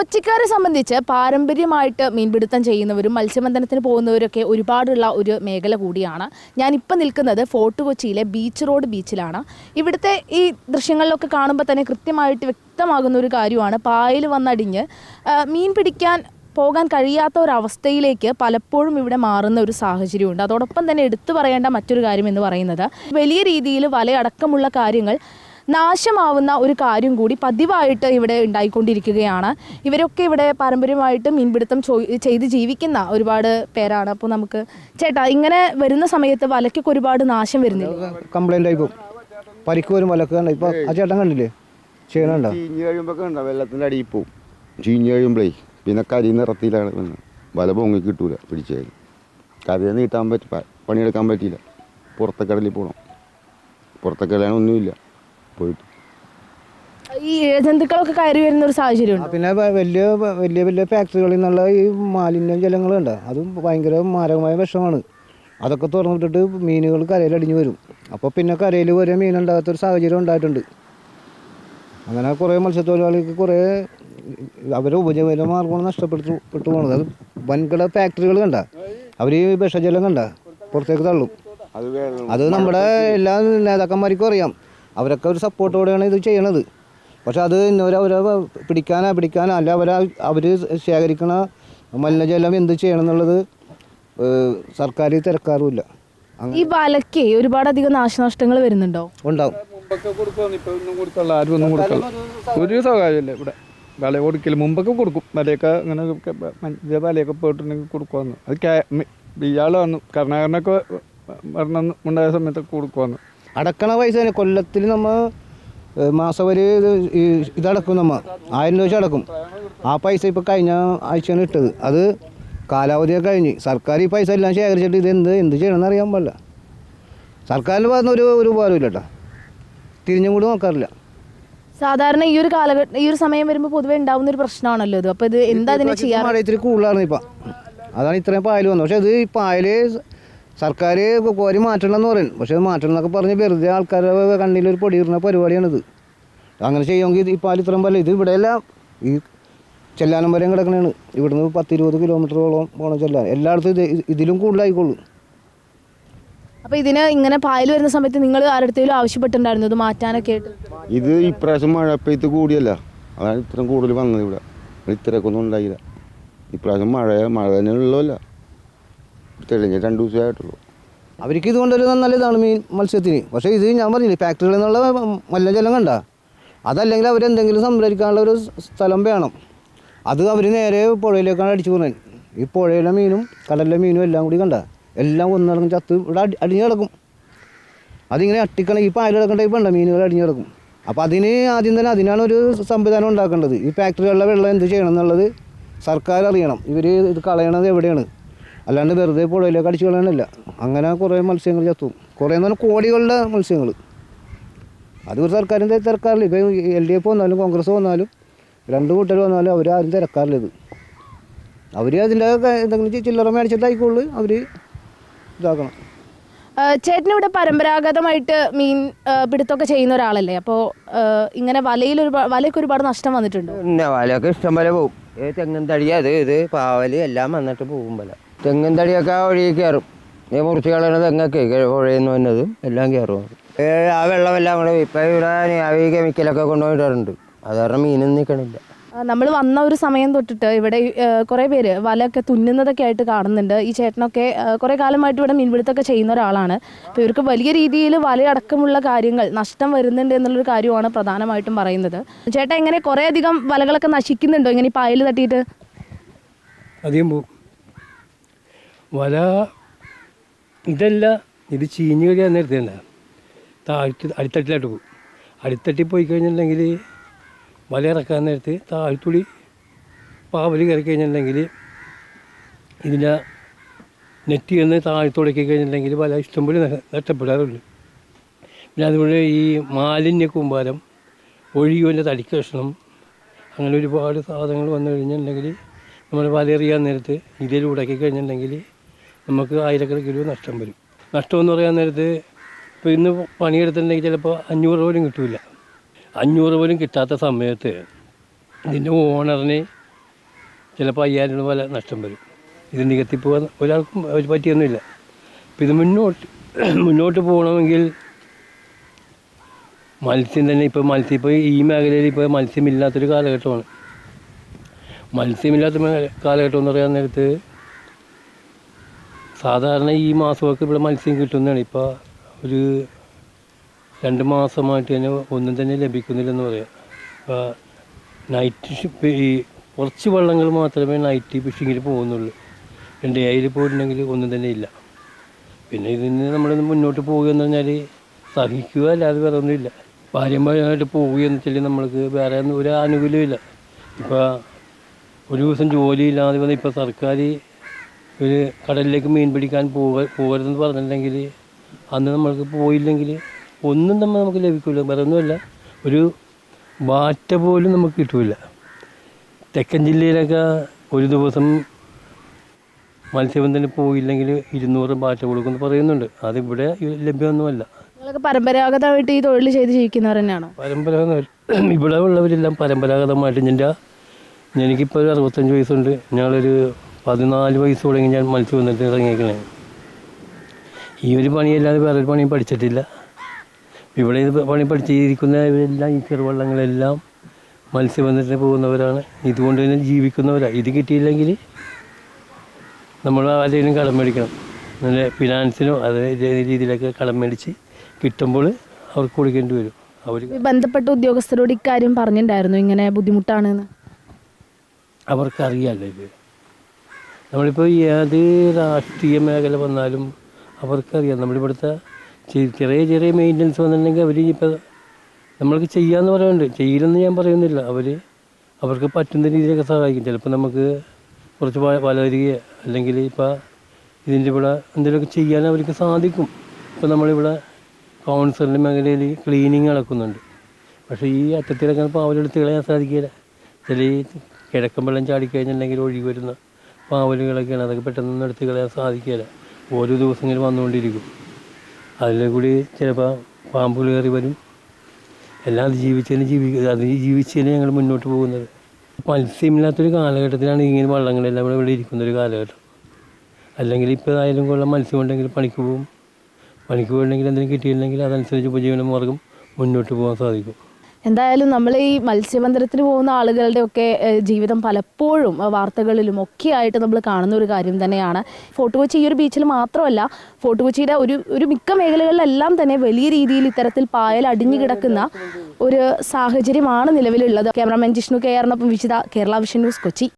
കൊച്ചിക്കാരെ സംബന്ധിച്ച് പാരമ്പര്യമായിട്ട് മീൻപിടുത്തം ചെയ്യുന്നവരും മത്സ്യബന്ധനത്തിന് പോകുന്നവരൊക്കെ ഒരുപാടുള്ള ഒരു മേഖല കൂടിയാണ്. ഞാനിപ്പോൾ നിൽക്കുന്നത് ഫോർട്ട് കൊച്ചിയിലെ ബീച്ച് റോഡ് ബീച്ചിലാണ്. ഇവിടുത്തെ ഈ ദൃശ്യങ്ങളിലൊക്കെ കാണുമ്പോൾ തന്നെ കൃത്യമായിട്ട് വ്യക്തമാകുന്ന ഒരു കാര്യമാണ്. പായൽ വന്നടിഞ്ഞ് മീൻ പിടിക്കാൻ പോകാൻ കഴിയാത്ത ഒരവസ്ഥയിലേക്ക് പലപ്പോഴും ഇവിടെ മാറുന്ന ഒരു സാഹചര്യമുണ്ട്. അതോടൊപ്പം തന്നെ എടുത്തു പറയേണ്ട മറ്റൊരു കാര്യം എന്ന് പറയുന്നത് വലിയ രീതിയിൽ വലയടക്കമുള്ള കാര്യങ്ങൾ നാശമാവുന്ന ഒരു കാര്യം കൂടി പതിവായിട്ട് ഇവിടെ ഉണ്ടായിക്കൊണ്ടിരിക്കുകയാണ്. ഇവരൊക്കെ ഇവിടെ പാരമ്പര്യമായിട്ട് മീൻപിടുത്തം ചെയ്ത് ജീവിക്കുന്ന ഒരുപാട് പേരാണ്. അപ്പോൾ നമുക്ക് ചേട്ടാ ഇങ്ങനെ വരുന്ന സമയത്ത് വലയ്ക്കൊക്കെ ഒരുപാട് നാശം വരുന്നില്ല? കംപ്ലൈന്റ് ആയി പോകും. പരിക്ക് വരും വലക്ക് ഇപ്പോൾ ആ ചേട്ടൻ കണ്ടില്ലേ? ചെയ്യണുണ്ടോ ചീഞ്ഞ് കഴിയുമ്പോൾ ഉണ്ടോ വെള്ളത്തിന്റെ അടിയിൽ പോവും. ചീഞ്ഞ് കഴിയുമ്പോഴേ പിന്നെ കരി നിറത്തിലാണ് വല പൊങ്ങി കിട്ടൂല പിടിച്ചാൽ. കരയെ നീട്ടാൻ പറ്റി പണിയെടുക്കാൻ പറ്റിയില്ല. പുറത്തേക്കടലിൽ പോകണം പുറത്തേക്കടലാണ് ഒന്നുമില്ല. പോയിട്ട്. ഈ ഇഴജന്തുക്കളൊക്കെ കയറി വരുന്ന ഒരു സാഹചര്യം ഉണ്ട് പിന്നെ വലിയ വലിയ വലിയ ഫാക്ടറികളിൽ നിന്നുള്ള ഈ മാലിന്യ ജലങ്ങളുണ്ട്. അതും ഭയങ്കര മാരകമായ വിഷമാണ്. അതൊക്കെ തുറന്നിട്ടിട്ട് മീനുകൾ കരയിൽ അടിഞ്ഞു വരും. അപ്പോൾ പിന്നെ കരയിൽ വരെ മീനുണ്ടാകാത്തൊരു സാഹചര്യം ഉണ്ടായിട്ടുണ്ട്. അങ്ങനെ കുറേ മത്സ്യത്തൊഴിലാളികൾക്ക് കുറേ അവരെ ഉപജീവന മാർഗമാണ് നഷ്ടപ്പെട്ടു പെട്ടു പോകുന്നത് അത് വൻകിട ഫാക്ടറികൾ കണ്ട. അവർ ഈ വിഷജലം കണ്ട. പുറത്തേക്ക് തള്ളും. അത് വേറെ അത് നമ്മുടെ എല്ലാ നേതാക്കന്മാർക്കും അറിയാം. അവരൊക്കെ ഒരു സപ്പോർട്ടോടെയാണ് ഇത് ചെയ്യണത്. പക്ഷെ അത് ഇന്നവരവരെ അവരെ പിടിക്കാനാ പിടിക്കാനാ. അല്ല അവരെ അവർ ശേഖരിക്കണ മലിനജലം എന്ത് ചെയ്യണം എന്നുള്ളത് സർക്കാർ തിരക്കാറുമില്ല. ഈ വലയ്ക്ക് ഒരുപാടധികം നാശനഷ്ടങ്ങൾ വരുന്നുണ്ടോ? ഉണ്ടാവും. മുമ്പൊക്കെ കൊടുക്കുമെന്ന് ഇപ്പൊ ഒന്നും കൊടുക്കല്ല ആരും ഒന്നും കൊടുക്കല്ല ഒരു സൗകര്യമില്ല ഇവിടെ. വല കൊടുക്കില്ല മുമ്പൊക്കെ കൊടുക്കും. വലയൊക്കെ അങ്ങനെ വലയൊക്കെ പോയിട്ടുണ്ടെങ്കിൽ കൊടുക്കുമെന്ന് അത് ഇയാൾ വന്നു. കർണാകരനൊക്കെ മരണം ഉണ്ടായ സമയത്തൊക്കെ കൊടുക്കുമെന്ന് അടക്കണ പൈസ തന്നെ. കൊല്ലത്തിൽ നമ്മൾ മാസം ഇത് ഇതടക്കും നമ്മൾ ആയിരം രൂപ വെച്ച് അടക്കും. ആ പൈസ ഇപ്പോൾ കഴിഞ്ഞ ആഴ്ചയാണ് ഇട്ടത്. അത് കാലാവധിയൊക്കെ കഴിഞ്ഞ്. സർക്കാർ ഈ പൈസ എല്ലാം ശേഖരിച്ചിട്ട് ഇത് എന്ത് എന്ത് ചെയ്യണമെന്ന് അറിയാൻ പാടില്ല. സർക്കാരിന്റെ പറഞ്ഞ ഒരു ഒരു ഉപകാരമില്ല കേട്ടോ. തിരിഞ്ഞും കൂടി നോക്കാറില്ല. സാധാരണ ഈ ഒരു കാലഘട്ടം ഈ ഒരു സമയം വരുമ്പോൾ പൊതുവേ ഉണ്ടാവുന്ന ഒരു പ്രശ്നമാണല്ലോ ഇത്. അപ്പോൾ ഇത് എന്താ ഇതിനെ ചെയ്യാൻ ചെയ്യാറ്? മഴ ഇത്തിരി കൂടുതലാണ് ഇപ്പം. അതാണ് ഇത്രയും പായൽ വന്നത്. പക്ഷേ ഇത് ഈ സർക്കാർ കോരി മാറ്റണമെന്ന് പറയും പക്ഷേ അത് മാറ്റണം എന്നൊക്കെ പറഞ്ഞ് വെറുതെ ആൾക്കാരുടെ കണ്ണിൽ ഒരു പൊടി ഇടുന്ന പരിപാടിയാണിത്. അങ്ങനെ ചെയ്യുമെങ്കിൽ ഇത് ഈ പാൽ ഇത്രയും പോലെ ഇത് ഇവിടെയെല്ലാം ഈ ചെല്ലാനം വരെയും കിടക്കണതാണ് ഇവിടുന്ന് പത്ത് ഇരുപത് കിലോമീറ്ററോളം പോകണം ചെല്ലാൻ. എല്ലായിടത്തും ഇത് ഇതിലും കൂടുതലായിക്കോളൂ. അപ്പോൾ ഇതിന് ഇങ്ങനെ പായൽ വരുന്ന സമയത്ത് നിങ്ങൾ ആരുടെയും ആവശ്യപ്പെട്ടിട്ടുണ്ടായിരുന്നു? ഇത് മാറ്റാനൊക്കെ ആയിട്ട്? ഇത് ഇപ്രാവശ്യം മഴ പെയ്ത്ത് കൂടിയല്ല. അതാണ് ഇത്രയും കൂടുതൽ വന്നത് ഇവിടെ. ഇത്രയൊക്കെ ഒന്നും ഉണ്ടായില്ല. ഇപ്രാവശ്യം മഴ മഴ തന്നെ ഉള്ളതല്ല തെളിഞ്ഞ രണ്ട് ദിവസമായിട്ടുള്ളൂ അവർക്ക് ഇതുകൊണ്ടൊരു നല്ല ഇതാണ് മീൻ മത്സ്യത്തിന്. പക്ഷേ ഇത് ഞാൻ പറഞ്ഞില്ലേ ഫാക്ടറികളിൽ നിന്നുള്ള മലിനജലം കണ്ട? അതല്ലെങ്കിൽ അവരെന്തെങ്കിലും സംഭരിക്കാനുള്ള ഒരു സ്ഥലം വേണം. അത് അവർ നേരെ പുഴയിലേക്കാണ് അടിച്ചു പോകുന്നത് ഈ പുഴയിലെ മീനും കടലിലെ മീനും എല്ലാം കൂടി കണ്ട? എല്ലാം ഒന്നിടക്കും ചത്ത് ഇവിടെ അടി അടിഞ്ഞു കിടക്കും. അതിങ്ങനെ അട്ടിക്കണ ഈ പായൽ കിടക്കേണ്ട ഇപ്പം ഉണ്ട്? മീനുകൾ അടിഞ്ഞു കിടക്കും. അപ്പോൾ അതിന് ആദ്യം തന്നെ അതിനാണ് ഒരു സംവിധാനം ഉണ്ടാക്കേണ്ടത്. ഈ ഫാക്ടറികളിലെ വെള്ളം എന്ത് ചെയ്യണം എന്നുള്ളത് സർക്കാർ അറിയണം. ഇവർ ഇത് കളയണത് എവിടെയാണ്? അല്ലാണ്ട് വെറുതെ പുഴയിലേക്ക് അടിച്ചു കളയാനല്ല. അങ്ങനെ കുറേ മത്സ്യങ്ങൾ ചത്തും. കുറേ എന്ന് പറഞ്ഞാൽ കോടികളുടെ മത്സ്യങ്ങൾ അത് ഒരു സർക്കാരിന്റെ തിരക്കാറില്ല. ഇപ്പോൾ എൽ ഡി എഫ് വന്നാലും കോൺഗ്രസ് വന്നാലും രണ്ട് കൂട്ടർ വന്നാലും അവരാരും ആരും തിരക്കാറില്ല ഇത്. അവർ അതിന്റെ എന്തെങ്കിലും ചില്ലറ മേടിച്ചിട്ടായിക്കോളൂ അവർ ഇതാക്കണം. ചേട്ടൻ ഇവിടെ പരമ്പരാഗതമായിട്ട് മീൻ പിടുത്തമൊക്കെ ചെയ്യുന്ന ഒരാളല്ലേ? അപ്പോൾ ഇങ്ങനെ വലയിൽ ഒരു വലയ്ക്ക് ഒരുപാട് നഷ്ടം വന്നിട്ടുണ്ട്? പിന്നെ വലയൊക്കെ ഇഷ്ടം പോലെ പോകും തെങ്ങൻ തടി അത് ഇത് പാവൽ എല്ലാം വന്നിട്ട് പോകും വല തെങ്ങൻ തടിയൊക്കെ ആ വഴി കയറും. ഈ മുറിച്ച് കളയണ തെങ്ങൊക്കെ പുഴയിൽ നിന്ന് വന്നതും എല്ലാം കയറും. ആ വെള്ളമെല്ലാം കൂടെ ഇപ്പം ഇവിടെ ഈ കെമിക്കലൊക്കെ കൊണ്ടുപോയിട്ടുണ്ട് അത് കാരണം മീനൊന്നും നിൽക്കണില്ല നമ്മൾ വന്ന ഒരു സമയം തൊട്ടിട്ട് ഇവിടെ കുറേ പേര് വലയൊക്കെ തുന്നുന്നതൊക്കെ ആയിട്ട് കാണുന്നുണ്ട്. ഈ ചേട്ടനൊക്കെ കുറേ കാലമായിട്ട് ഇവിടെ മീൻപിടുത്തമൊക്കെ ചെയ്യുന്ന ഒരാളാണ്. അപ്പോൾ ഇവർക്ക് വലിയ രീതിയിൽ വലയടക്കമുള്ള കാര്യങ്ങൾ നഷ്ടം വരുന്നുണ്ട് എന്നുള്ളൊരു കാര്യമാണ് പ്രധാനമായിട്ടും പറയുന്നത്. ചേട്ടാ എങ്ങനെ കുറേ അധികം വലകളൊക്കെ നശിക്കുന്നുണ്ടോ? ഇങ്ങനെ ഈ പായൽ തട്ടിയിട്ട്? അധികം പോവും വല ഇതല്ല ഇത് ചീഞ്ഞ് കഴിയാൻ നേരത്തേണ്ട താഴ്ത്തി അടിത്തട്ടിലായിട്ട് പോകും. അടിത്തട്ടി പോയി കഴിഞ്ഞിട്ടുണ്ടെങ്കിൽ വല ഇറക്കാൻ നേരത്ത് താഴ്ത്തുള്ളി പാവൽ കയറി കഴിഞ്ഞിട്ടുണ്ടെങ്കിൽ ഇതിന്റെ നെറ്റ് ചെന്ന് താഴ്ത്തുടക്കി കഴിഞ്ഞിട്ടുണ്ടെങ്കിൽ വല ഇഷ്ടംപോലെ ന- നഷ്ടപ്പെടാറുണ്ട്. പിന്നെ അതുപോലെ ഈ മാലിന്യ കൂമ്പാരം ഒഴിയുവിന്റെ തടിക്ക് കഷ്ണം അങ്ങനെ ഒരുപാട് സാധനങ്ങൾ വന്നു കഴിഞ്ഞിട്ടുണ്ടെങ്കിൽ നമ്മൾ വലയെറിയാൻ നേരത്ത് ഇതിലൂടെയൊക്കെ കഴിഞ്ഞിട്ടുണ്ടെങ്കിൽ നമുക്ക് ആയിരക്കണക്കിന് രൂപ നഷ്ടം വരും. നഷ്ടം എന്ന് പറയാൻ നേരത്ത് ഇപ്പോൾ ഇന്ന് പണിയെടുത്തിട്ടുണ്ടെങ്കിൽ ചിലപ്പോൾ അഞ്ഞൂറ് പോലും കിട്ടില്ല അഞ്ഞൂറ് പോലും കിട്ടാത്ത സമയത്ത് ഇതിന്റെ ഓണറിന് ചിലപ്പോൾ അയ്യായിരം രൂപ പോലെ നഷ്ടം വരും. ഇത് നികത്തി പോകാൻ ഒരാൾക്കും ഒരു പറ്റിയൊന്നുമില്ല. അപ്പം ഇത് മുന്നോട്ട് മുന്നോട്ട് പോകണമെങ്കിൽ മത്സ്യം തന്നെ ഇപ്പോൾ മത്സ്യം ഇപ്പോൾ ഈ മേഖലയിൽ ഇപ്പോൾ മത്സ്യമില്ലാത്തൊരു കാലഘട്ടമാണ്. മത്സ്യമില്ലാത്ത കാലഘട്ടം എന്ന് പറയാൻ നേരത്ത് സാധാരണ ഈ മാസമൊക്കെ ഇവിടെ മത്സ്യം കിട്ടുന്നതാണ്. ഇപ്പോൾ ഒരു രണ്ട് മാസമായിട്ട് തന്നെ ഒന്നും തന്നെ ലഭിക്കുന്നില്ലെന്ന് പറയാം. ഇപ്പോൾ നൈറ്റ് ഷിപ്പ് ഈ കുറച്ച് വള്ളങ്ങൾ മാത്രമേ നൈറ്റ് ഫിഷിങ്ങിൽ പോകുന്നുള്ളൂ. രണ്ട് ഏഴിൽ പോയിട്ടുണ്ടെങ്കിൽ ഒന്നും തന്നെ ഇല്ല. പിന്നെ ഇതിന് നമ്മൾ മുന്നോട്ട് പോവുക എന്ന് പറഞ്ഞാൽ സഹിക്കുക അല്ലാതെ വേറെ ഒന്നുമില്ല പാരമ്പര്യമായിട്ട് പോവുകയെന്ന് വെച്ചാൽ നമ്മൾക്ക് വേറെ ഒരു ആനുകൂല്യമില്ല ഇപ്പോൾ ഒരു ദിവസം ജോലിയില്ലാതെ വന്ന് ഇപ്പോൾ സർക്കാർ ഒരു കടലിലേക്ക് മീൻ പിടിക്കാൻ പോക പോകരുതെന്ന് പറഞ്ഞിട്ടുണ്ടെങ്കിൽ അന്ന് നമ്മൾക്ക് പോയില്ലെങ്കിൽ ഒന്നും തന്നെ നമുക്ക് ലഭിക്കില്ല വേറെ ഒന്നുമല്ല ഒരു ബാറ്റ പോലും നമുക്ക് കിട്ടില്ല തെക്കൻ ജില്ലയിലൊക്കെ ഒരു ദിവസം മത്സ്യബന്ധനം പോയില്ലെങ്കിൽ ഇരുന്നൂറ് ബാറ്റ കൊടുക്കുമെന്ന് പറയുന്നുണ്ട്. അതിവിടെ ലഭ്യമൊന്നുമല്ല. നിങ്ങളൊക്കെ പരമ്പരാഗതമായിട്ട് ഈ തൊഴിൽ ചെയ്ത് ജീവിക്കുന്നവർ തന്നെയാണോ? പരമ്പരാഗത ഇവിടെ ഉള്ളവരെല്ലാം പരമ്പരാഗതമായിട്ട്. എന്റെ എനിക്കിപ്പോൾ ഒരു അറുപത്തഞ്ച് വയസ്സുണ്ട്. ഞങ്ങളൊരു പതിനാല് വയസ്സ് തുടങ്ങി ഞാൻ മത്സ്യബന്ധനത്തിന് ഇറങ്ങിയേക്കണേ. ഈ ഒരു പണിയല്ലാതെ വേറൊരു പണിയും പഠിച്ചിട്ടില്ല. ഇവിടെ ഇത് പണി പഠിച്ചിരിക്കുന്നവരെല്ലാം ഈ ചെറുവള്ളങ്ങളെല്ലാം മത്സ്യബന്ധനത്തിന് പോകുന്നവരാണ്. ഇതുകൊണ്ട് തന്നെ ജീവിക്കുന്നവരാണ് ഇത് കിട്ടിയില്ലെങ്കിൽ നമ്മൾ ആരെങ്കിലും കടം മേടിക്കണം. നല്ല ഫിനാൻസിനോ അതേ രീതിയിലൊക്കെ കടം മേടിച്ച് കിട്ടുമ്പോൾ അവർക്ക് കൊടുക്കേണ്ടി വരും. അവർ ബന്ധപ്പെട്ട ഉദ്യോഗസ്ഥരോട് ഇക്കാര്യം പറഞ്ഞിട്ടുണ്ടായിരുന്നു. ഇങ്ങനെ ബുദ്ധിമുട്ടാണെന്ന് അവർക്കറിയാമല്ലോ ഇത്. നമ്മളിപ്പോൾ ഏത് രാഷ്ട്രീയ മേഖല വന്നാലും അവർക്കറിയാം. നമ്മളിവിടുത്തെ ചെറിയ ചെറിയ മെയിന്റനൻസ് വന്നിട്ടുണ്ടെങ്കിൽ അവർ ഇപ്പോൾ നമ്മൾക്ക് ചെയ്യാമെന്ന് പറയുന്നുണ്ട്. ചെയ്യില്ലെന്ന് ഞാൻ പറയുന്നില്ല. അവർ അവർക്ക് പറ്റുന്ന രീതിയിലൊക്കെ സഹായിക്കും. ചിലപ്പോൾ നമുക്ക് കുറച്ച് വളരുകയോ അല്ലെങ്കിൽ ഇപ്പോൾ ഇതിന്റെ ഇവിടെ എന്തെങ്കിലുമൊക്കെ ചെയ്യാൻ അവർക്ക് സാധിക്കും. ഇപ്പോൾ നമ്മളിവിടെ കൗൺസിലിന്റെ മേഖലയിൽ ക്ലീനിങ് നടക്കുന്നുണ്ട്. പക്ഷേ ഈ അറ്റത്തിലൊക്കെ പാവലെടുത്ത് കളയാൻ സാധിക്കില്ല. ചില ഈ കിഴക്കൻ വെള്ളം ചാടിക്കഴിഞ്ഞിട്ടുണ്ടെങ്കിൽ ഒഴുകി വരുന്ന പാവലുകളൊക്കെയാണ്. അതൊക്കെ പെട്ടെന്നൊന്നും എടുത്ത് കളയാൻ സാധിക്കില്ല ഓരോ ദിവസം ഇങ്ങനെ വന്നുകൊണ്ടിരിക്കും. അതിൽ കൂടി ചിലപ്പോൾ പാമ്പുകൾ കയറി വരും. എല്ലാം അതിജീവിച്ചതിന് ജീവിക്കുക അതിജീവിച്ചതിന് ഞങ്ങൾ മുന്നോട്ട് പോകുന്നത്. മത്സ്യമില്ലാത്തൊരു കാലഘട്ടത്തിലാണ് ഇങ്ങനെ വള്ളങ്ങളെല്ലാം ഇവിടെ ഇവിടെ ഇരിക്കുന്നൊരു കാലഘട്ടം. അല്ലെങ്കിൽ ഇപ്പോൾ ആയാലും കൊള്ളാം മത്സ്യം ഉണ്ടെങ്കിൽ പണിക്ക് പോകും. പണിക്ക് പോയിട്ടുണ്ടെങ്കിൽ എന്തെങ്കിലും കിട്ടിയില്ലെങ്കിൽ അതനുസരിച്ച് ഉപജീവന മാർഗം മുന്നോട്ട് പോകാൻ സാധിക്കും. എന്തായാലും നമ്മൾ ഈ മത്സ്യബന്ധനത്തിന് പോകുന്ന ആളുകളുടെ ഒക്കെ ജീവിതം പലപ്പോഴും വാർത്തകളിലും ഒക്കെ ആയിട്ട് നമ്മൾ കാണുന്ന ഒരു കാര്യം തന്നെയാണ്. ഫോർട്ട് കൊച്ചി ഈ ഒരു ബീച്ചിൽ മാത്രമല്ല ഫോർട്ട് കൊച്ചിയുടെ ഒരു ഒരു മിക്ക മേഖലകളിലെല്ലാം തന്നെ വലിയ രീതിയിൽ ഇത്തരത്തിൽ പായൽ അടിഞ്ഞു കിടക്കുന്ന ഒരു സാഹചര്യമാണ് നിലവിലുള്ളത്. ക്യാമറാമാൻ ജിഷ്ണു കെ ആറിനൊപ്പം വിശുദ്ധ കേരള വിഷൻ ന്യൂസ് കൊച്ചി.